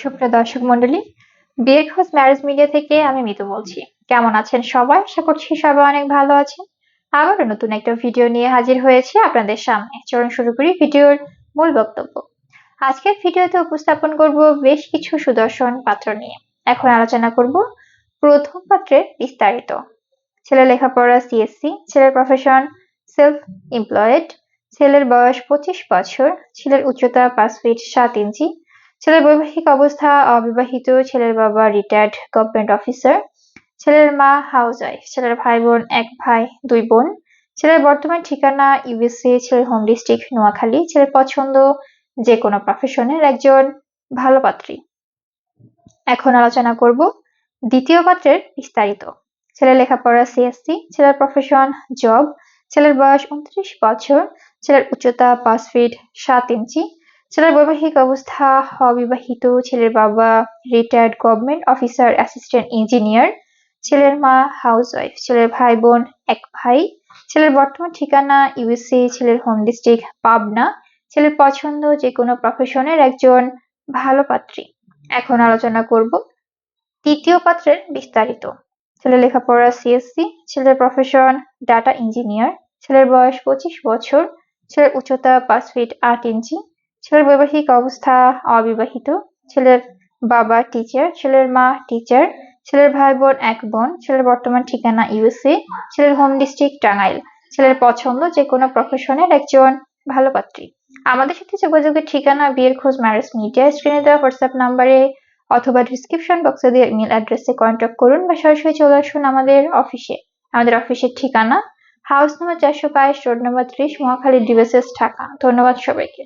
সুপ্রিয় দর্শক মন্ডলী বিয়ের খোঁজ ম্যারেজ মিডিয়া থেকে আমি মিতু বলছি। কেমন আছেন সবাই? আশা করছি সবাই অনেক ভালো আছেন। আবারও নতুন একটা ভিডিও নিয়ে হাজির হয়েছি আপনাদের সামনে। চলুন শুরু করি ভিডিওর মূল বক্তব্য। আজকের ভিডিওতে উপস্থাপন করব বেশ কিছু সুদর্শন পাত্র নিয়ে। এখন আলোচনা করব প্রথম পাত্রের বিস্তারিত। ছেলের লেখাপড়া সিএসসি ছেলের প্রফেশন সেলফ এমপ্লয়েড ছেলের বয়স পঁচিশ বছর, ছেলের উচ্চতা পাঁচ ফিট সাত ইঞ্চি ছেলের বৈবাহিক অবস্থা অবিবাহিত, ছেলের বাবা রিটায়ার্ড গভর্নমেন্ট অফিসার ছেলের মা হাউস ওয়াইফ ছেলের ভাই বোন এক ভাই, দুই বোন, ছেলের বর্তমান ঠিকানা ইউএসএ ছেলের হোম ডিস্ট্রিক্ট নোয়াখালী, ছেলের পছন্দ যে কোনো প্রফেশনের একজন ভালো পাত্রী। এখন আলোচনা করব দ্বিতীয় পাত্রের বিস্তারিত। ছেলের লেখাপড়া সিএসসি ছেলের প্রফেশন জব ছেলের বয়স উনত্রিশ বছর, ছেলের উচ্চতা পাঁচ ফিট সাত ইঞ্চি ছেলের বৈবাহিক অবস্থা, অবিবাহিত ছেলের বাবা retired government officer assistant engineer ছেলের মা হাউস ওয়াইফ ছেলের ভাই বোন, এক ভাই, ছেলের বর্তমান ঠিকানা ইউএসএ ছেলের হোম ডিস্ট্রিক্ট পাবনা, ছেলের পছন্দ যে কোনো প্রফেশনের একজন ভালো পাত্রী। এখন আলোচনা করব তৃতীয় পাত্রের বিস্তারিত। ছেলের লেখাপড়া সিএসসি ছেলের প্রফেশন ডাটা ইঞ্জিনিয়ার ছেলের বয়স পঁচিশ বছর, ছেলের উচ্চতা পাঁচ ফিট আট ইঞ্চি ছেলের বৈবাহিক অবস্থা অবিবাহিত। ছেলের বাবা টিচার ছেলের মা টিচার ছেলের ভাই বোন এক বোন, ছেলের বর্তমান ঠিকানা ইউএসএ ছেলের হোম ডিস্ট্রিক্ট টাঙ্গাইল ছেলের পছন্দ যে কোনো প্রফেশনের একজন ভালো পাত্রী। আমাদের সাথে যোগাযোগের ঠিকানা, বিয়ের খোঁজ ম্যারেজ মিডিয়া স্ক্রিনে দেওয়া হোয়াটসঅ্যাপ নাম্বারে অথবা ডিসক্রিপশন বক্সে দিয়ে ইমেল অ্যাড্রেসে কন্ট্যাক্ট করুন বা সরাসরি চলে আসুন আমাদের অফিসে আমাদের অফিসের ঠিকানা হাউস নম্বর চারশো বাইশ রোড নম্বর ত্রিশ, মহাখালী ডিভিসেস ঢাকা। ধন্যবাদ সবাইকে।